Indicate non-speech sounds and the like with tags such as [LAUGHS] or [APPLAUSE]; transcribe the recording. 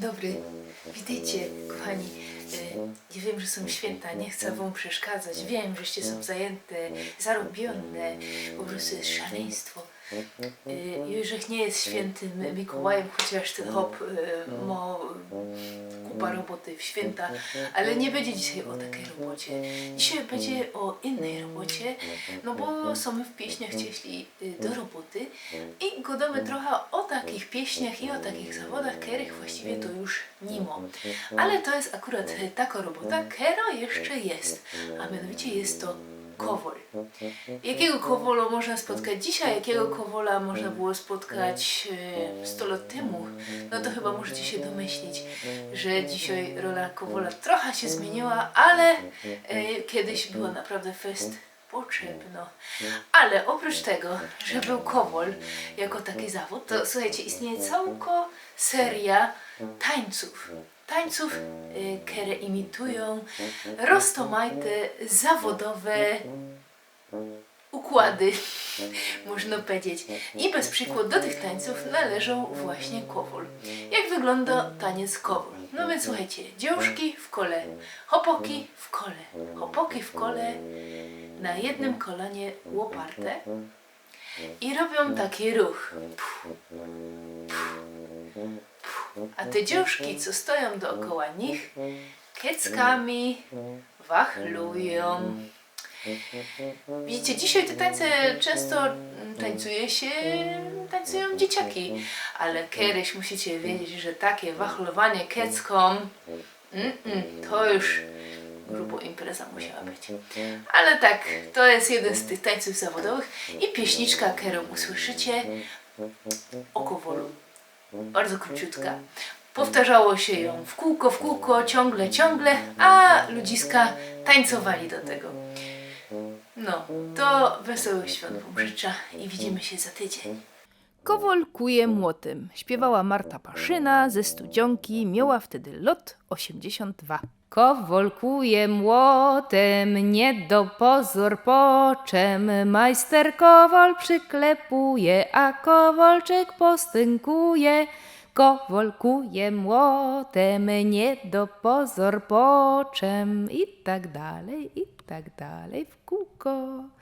dobry. Witajcie, kochani. E, Ja wiem, że są święta, nie chcę wam przeszkadzać. Wiem, żeście są zajęte, zarobione. Po prostu jest szaleństwo. E, Józef nie jest świętym Mikołajem, chociaż ten hop e, ma kupa roboty w święta, ale nie będzie dzisiaj o takiej robocie. Dzisiaj będzie o innej robocie, no bo są w pieśniach cieśli do roboty gadamy trochę o takich pieśniach i o takich zawodach, których właściwie to już nie ma. Ale to jest akurat taka robota, która jeszcze jest, a mianowicie jest to kowol. Jakiego kowola można spotkać dzisiaj, jakiego kowola można było spotkać e, 100 lat temu? No to chyba możecie się domyślić, że dzisiaj rola kowola trochę się zmieniła, ale e, kiedyś było naprawdę fest potrzebno. Ale oprócz tego, że był kowol jako taki zawód, to słuchajcie, istnieje całko seria tańców. Tańców, y, które imitują roztomajte zawodowe układy, [LAUGHS] można powiedzieć. I bez przykładu do tych tańców należą właśnie kowol. Jak wygląda taniec kowol? No więc słuchajcie, dziążki w kole, hopoki w kole, hopoki w kole, na jednym kolanie łoparte i robią taki ruch. A te dziążki, co stoją dookoła nich, kieckami wachlują. Widzicie, dzisiaj te tańce często tańcuje się, tańcują dzieciaki, ale kiedyś musicie wiedzieć, że takie wachlowanie kiecką, mm, mm, to już grubo impreza musiała być. Ale tak, to jest jeden z tych tańców zawodowych i pieśniczka, którą usłyszycie o kowolu. Bardzo króciutka. Powtarzało się ją w kółko, w kółko, ciągle, ciągle, a ludziska tańcowali do tego. No, to wesołych świąt wam życzę i widzimy się za tydzień. Kowol kuje młotem. Śpiewała Marta Paszyna ze Studzionki, miała wtedy lot 82. Kowol kuje młotem, nie do pozór po czem. Majster kowol przyklepuje, a kowolczyk postękuje. Kowol kuje młotem, nie do pozór po czem. I tak dalej, i tak dalej w kółko.